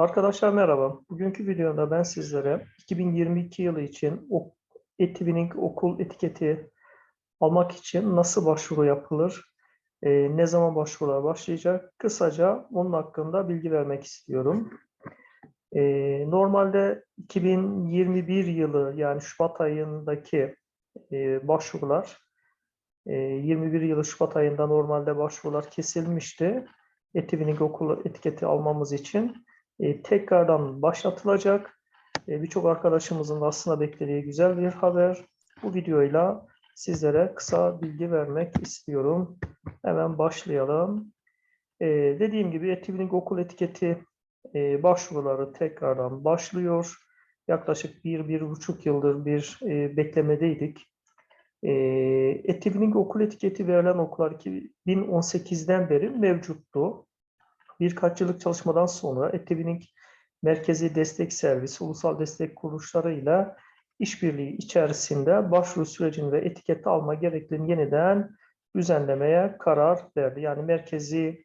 Arkadaşlar merhaba. Bugünkü videomda ben sizlere 2022 yılı için Etivining okul etiketi almak için nasıl başvuru yapılır, e, ne zaman başvurular başlayacak, kısaca onun hakkında bilgi vermek istiyorum. E, normalde 2021 yılı yani Şubat ayındaki e, başvurular, e, 21 yılı Şubat ayında normalde başvurular kesilmişti. Etivining okul etiketi almamız için e, tekrardan başlatılacak. E, Birçok arkadaşımızın da aslında beklediği güzel bir haber. Bu videoyla sizlere kısa bilgi vermek istiyorum. Hemen başlayalım. E, dediğim gibi Etivining okul etiketi e, başvuruları tekrardan başlıyor. Yaklaşık bir, bir buçuk yıldır bir e, beklemedeydik. E, okul etiketi verilen okullar 2018'den beri mevcuttu birkaç yıllık çalışmadan sonra Etivining Merkezi Destek Servisi, ulusal destek kuruluşlarıyla işbirliği içerisinde başvuru sürecini ve etiketi alma gerekliliğini yeniden düzenlemeye karar verdi. Yani Merkezi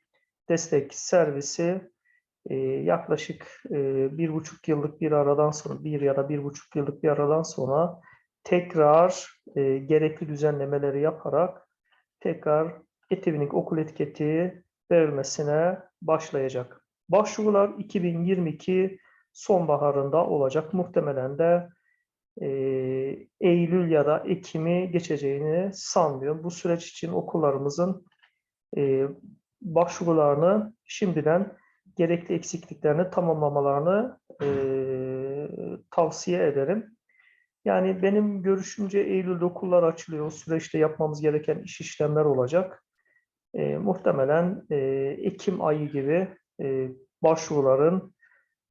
Destek Servisi e, yaklaşık e, bir buçuk yıllık bir aradan sonra, bir ya da bir buçuk yıllık bir aradan sonra tekrar e, gerekli düzenlemeleri yaparak tekrar Etivining okul etiketi verilmesine başlayacak. Başvurular 2022 sonbaharında olacak. Muhtemelen de e, Eylül ya da Ekim'i geçeceğini sanmıyorum. Bu süreç için okullarımızın e, başvurularını şimdiden gerekli eksikliklerini tamamlamalarını e, tavsiye ederim. Yani benim görüşümce Eylül'de okullar açılıyor. O süreçte yapmamız gereken iş işlemler olacak e, muhtemelen e, Ekim ayı gibi e, başvuruların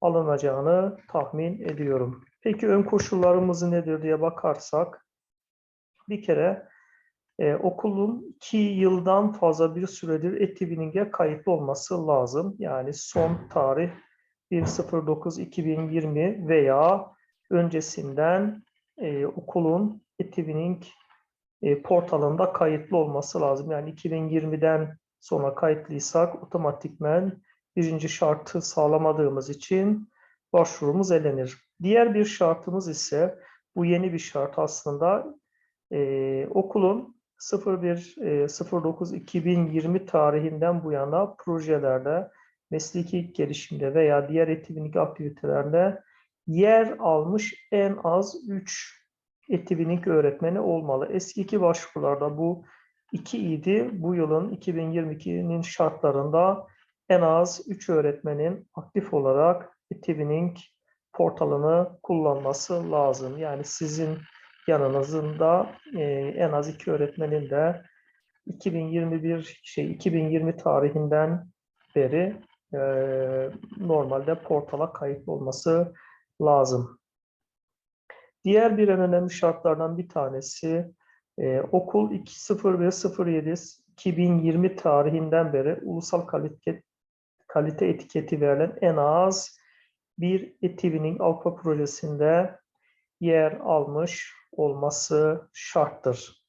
alınacağını tahmin ediyorum. Peki ön koşullarımız nedir diye bakarsak, bir kere e, okulun iki yıldan fazla bir süredir Etivining'e kayıtlı olması lazım. Yani son tarih 1.09.2020 veya öncesinden e, okulun Etivining e, portalında kayıtlı olması lazım. Yani 2020'den sonra kayıtlıysak otomatikmen birinci şartı sağlamadığımız için başvurumuz elenir. Diğer bir şartımız ise bu yeni bir şart aslında e, okulun 01-09-2020 tarihinden bu yana projelerde, mesleki gelişimde veya diğer etkinlik aktivitelerde yer almış en az 3 Etivinik öğretmeni olmalı. Eskiki başvurularda bu 2 idi. Bu yılın 2022'nin şartlarında en az 3 öğretmenin aktif olarak Etivining portalını kullanması lazım. Yani sizin yanınızda e, en az 2 öğretmenin de 2021 şey 2020 tarihinden beri e, normalde portala kayıtlı olması lazım. Diğer bir en önemli şartlardan bir tanesi e, okul 2007 2020 tarihinden beri ulusal kalite, kalite etiketi verilen en az bir Etivining Avrupa projesinde yer almış olması şarttır.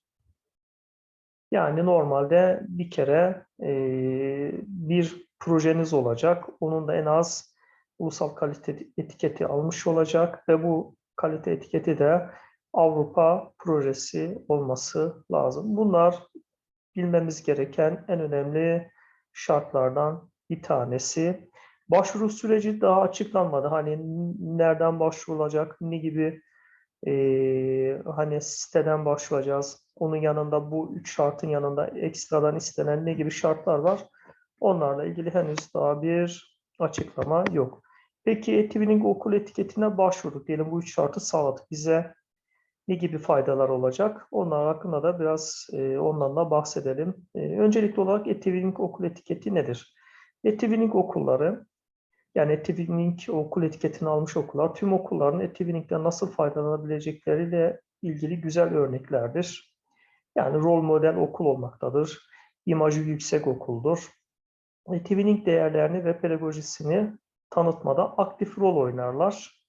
Yani normalde bir kere e, bir projeniz olacak. Onun da en az ulusal kalite etiketi almış olacak ve bu kalite etiketi de Avrupa projesi olması lazım. Bunlar bilmemiz gereken en önemli şartlardan bir tanesi. Başvuru süreci daha açıklanmadı. Hani nereden başvurulacak, ne gibi e, hani siteden başvuracağız. Onun yanında bu üç şartın yanında ekstradan istenen ne gibi şartlar var. Onlarla ilgili henüz daha bir açıklama yok. Peki Etivining okul etiketine başvurduk. Diyelim bu üç şartı sağladık. Bize ne gibi faydalar olacak? Onlar hakkında da biraz e, ondan da bahsedelim. E, öncelikli olarak Etivining okul etiketi nedir? Etivining okulları, yani Etivining okul etiketini almış okullar, tüm okulların Etivining'den nasıl faydalanabilecekleriyle ilgili güzel örneklerdir. Yani rol model okul olmaktadır. İmajı yüksek okuldur. Etivining değerlerini ve pedagojisini tanıtmada aktif rol oynarlar.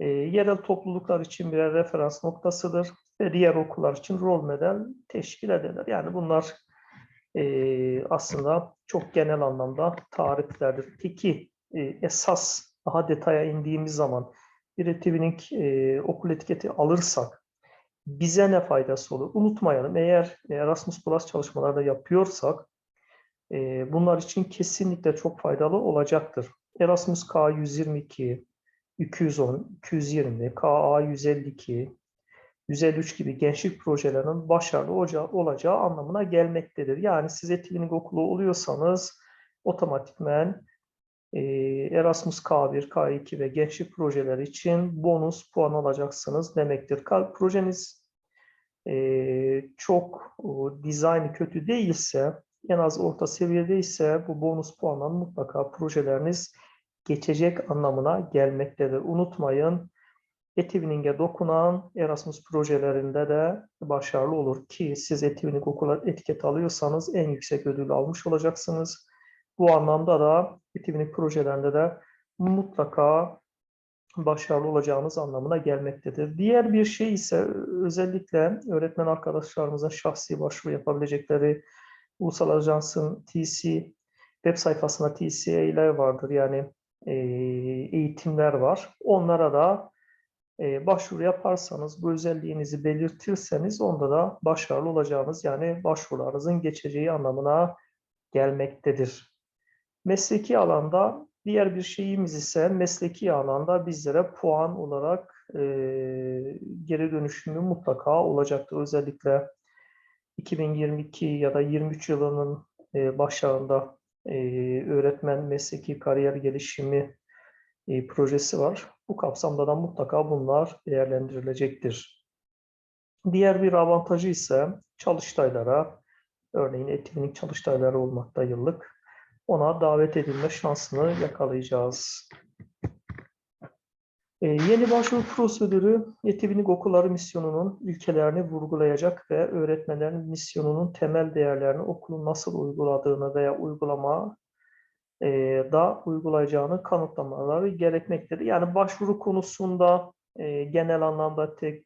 E, yerel topluluklar için birer referans noktasıdır ve diğer okullar için rol model teşkil ederler. Yani bunlar e, aslında çok genel anlamda tariflerdir. Peki e, esas daha detaya indiğimiz zaman bir etkinlik e, okul etiketi alırsak bize ne faydası olur? Unutmayalım eğer Erasmus Plus çalışmalarda yapıyorsak e, bunlar için kesinlikle çok faydalı olacaktır. Erasmus K 122, 210, 220, KA 152, 153 gibi gençlik projelerinin başarılı olacağı, anlamına gelmektedir. Yani siz etkinlik okulu oluyorsanız otomatikmen e, Erasmus K1, K2 ve gençlik projeleri için bonus puan alacaksınız demektir. Projeniz e, çok dizaynı kötü değilse, en az orta seviyedeyse bu bonus puandan mutlaka projeleriniz geçecek anlamına gelmektedir. Unutmayın, Etivinning'e dokunan Erasmus projelerinde de başarılı olur ki siz Etivinning okula etiket alıyorsanız en yüksek ödülü almış olacaksınız. Bu anlamda da Etivinning projelerinde de mutlaka başarılı olacağınız anlamına gelmektedir. Diğer bir şey ise özellikle öğretmen arkadaşlarımızın şahsi başvuru yapabilecekleri Ulusal Ajans'ın TC web sayfasında TCA'ler vardır. Yani e, eğitimler var. Onlara da e, başvuru yaparsanız, bu özelliğinizi belirtirseniz onda da başarılı olacağınız yani başvurularınızın geçeceği anlamına gelmektedir. Mesleki alanda diğer bir şeyimiz ise mesleki alanda bizlere puan olarak e, geri dönüşümü mutlaka olacaktır. Özellikle 2022 ya da 23 yılının e, başlarında e, öğretmen mesleki kariyer gelişimi e, projesi var. Bu kapsamda da mutlaka bunlar değerlendirilecektir. Diğer bir avantajı ise çalıştaylara, örneğin etkinlik çalıştayları olmakta yıllık, ona davet edilme şansını yakalayacağız. Ee, yeni başvuru prosedürü Yetibinlik Okulları misyonunun ilkelerini vurgulayacak ve öğretmenlerin misyonunun temel değerlerini okulun nasıl uyguladığını veya uygulama e, da uygulayacağını kanıtlamaları gerekmektedir. Yani başvuru konusunda e, genel anlamda tek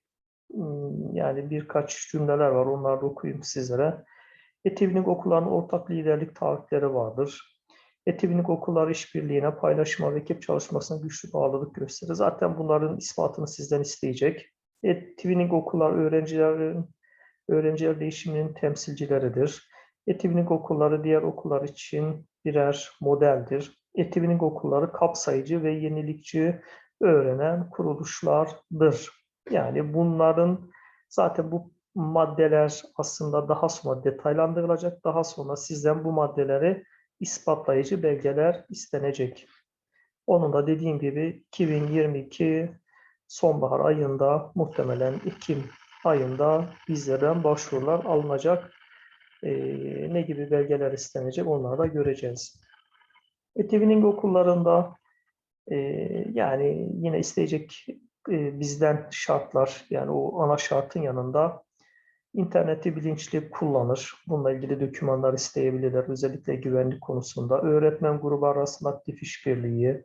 yani birkaç cümleler var. Onları okuyayım sizlere. Etivnik okulların ortak liderlik taahhütleri vardır. Etivnik okullar işbirliğine, paylaşıma ve ekip çalışmasına güçlü bağlılık gösterir. Zaten bunların ispatını sizden isteyecek. Etivnik okullar öğrencilerin öğrenciler değişiminin temsilcileridir. Etivnik okulları diğer okullar için birer modeldir. Etivnik okulları kapsayıcı ve yenilikçi öğrenen kuruluşlardır. Yani bunların zaten bu maddeler aslında daha sonra detaylandırılacak. Daha sonra sizden bu maddeleri ispatlayıcı belgeler istenecek. Onun da dediğim gibi 2022 sonbahar ayında muhtemelen Ekim ayında bizlerden başvurular alınacak. Ee, ne gibi belgeler istenecek onları da göreceğiz. Etivining okullarında e, yani yine isteyecek e, bizden şartlar yani o ana şartın yanında interneti bilinçli kullanır. Bununla ilgili dokümanlar isteyebilirler. Özellikle güvenlik konusunda. Öğretmen grubu arasında aktif işbirliği.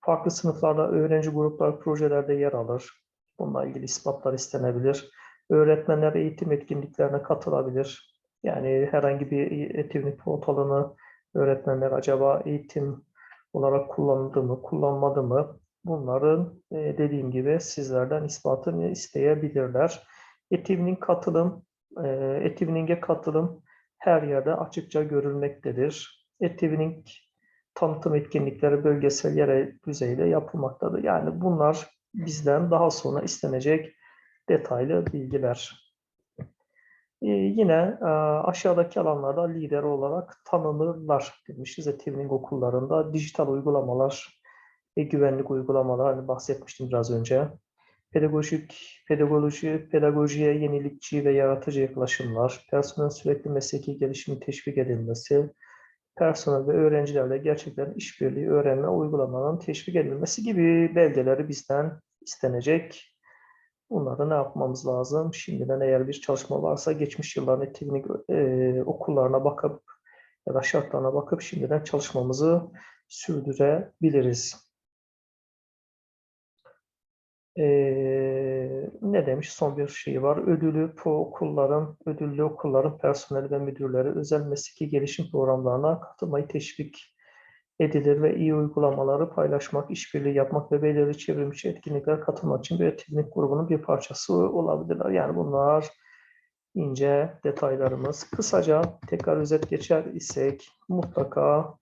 Farklı sınıflarda öğrenci gruplar projelerde yer alır. Bununla ilgili ispatlar istenebilir. Öğretmenler eğitim etkinliklerine katılabilir. Yani herhangi bir etkinlik portalını öğretmenler acaba eğitim olarak kullandı mı, kullanmadı mı? Bunların dediğim gibi sizlerden ispatını isteyebilirler. Etivning katılım, Etivning'e katılım her yerde açıkça görülmektedir. Etivning tanıtım etkinlikleri bölgesel yere düzeyde yapılmaktadır. Yani bunlar bizden daha sonra istenecek detaylı bilgiler. Ee, yine e, aşağıdaki alanlarda lider olarak tanınırlar demişiz Etivning okullarında. Dijital uygulamalar ve güvenlik uygulamalar hani bahsetmiştim biraz önce pedagojik, pedagoji, pedagojiye yenilikçi ve yaratıcı yaklaşımlar, personel sürekli mesleki gelişimi teşvik edilmesi, personel ve öğrencilerle gerçekten işbirliği, öğrenme, uygulamanın teşvik edilmesi gibi belgeleri bizden istenecek. Bunları ne yapmamız lazım? Şimdiden eğer bir çalışma varsa geçmiş yılların teknik e, okullarına bakıp ya da şartlarına bakıp şimdiden çalışmamızı sürdürebiliriz. Ee, ne demiş? Son bir şey var. Ödülü okulların, ödüllü okulların personeli ve müdürleri özel mesleki gelişim programlarına katılmayı teşvik edilir ve iyi uygulamaları paylaşmak, işbirliği yapmak ve belirli çevrimiçi etkinliklere katılmak için bir etkinlik grubunun bir parçası olabilirler. Yani bunlar ince detaylarımız. Kısaca tekrar özet geçer isek mutlaka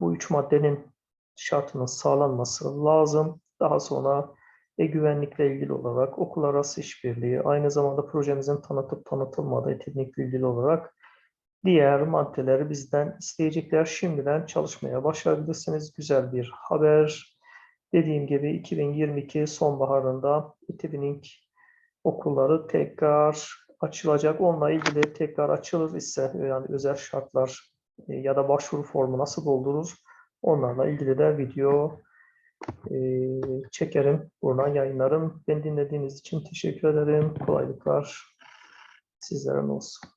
bu üç maddenin şartının sağlanması lazım. Daha sonra e-güvenlikle ilgili olarak okul arası işbirliği, aynı zamanda projemizin tanıtıp tanıtılmadığı etkinlikle ilgili olarak diğer maddeleri bizden isteyecekler. Şimdiden çalışmaya başlayabilirsiniz. Güzel bir haber. Dediğim gibi 2022 sonbaharında Etibinink okulları tekrar açılacak. Onunla ilgili tekrar açılır ise yani özel şartlar e, ya da başvuru formu nasıl doldurur onlarla ilgili de video e, çekerim. Buradan yayınlarım. Beni dinlediğiniz için teşekkür ederim. Kolaylıklar sizlere olsun.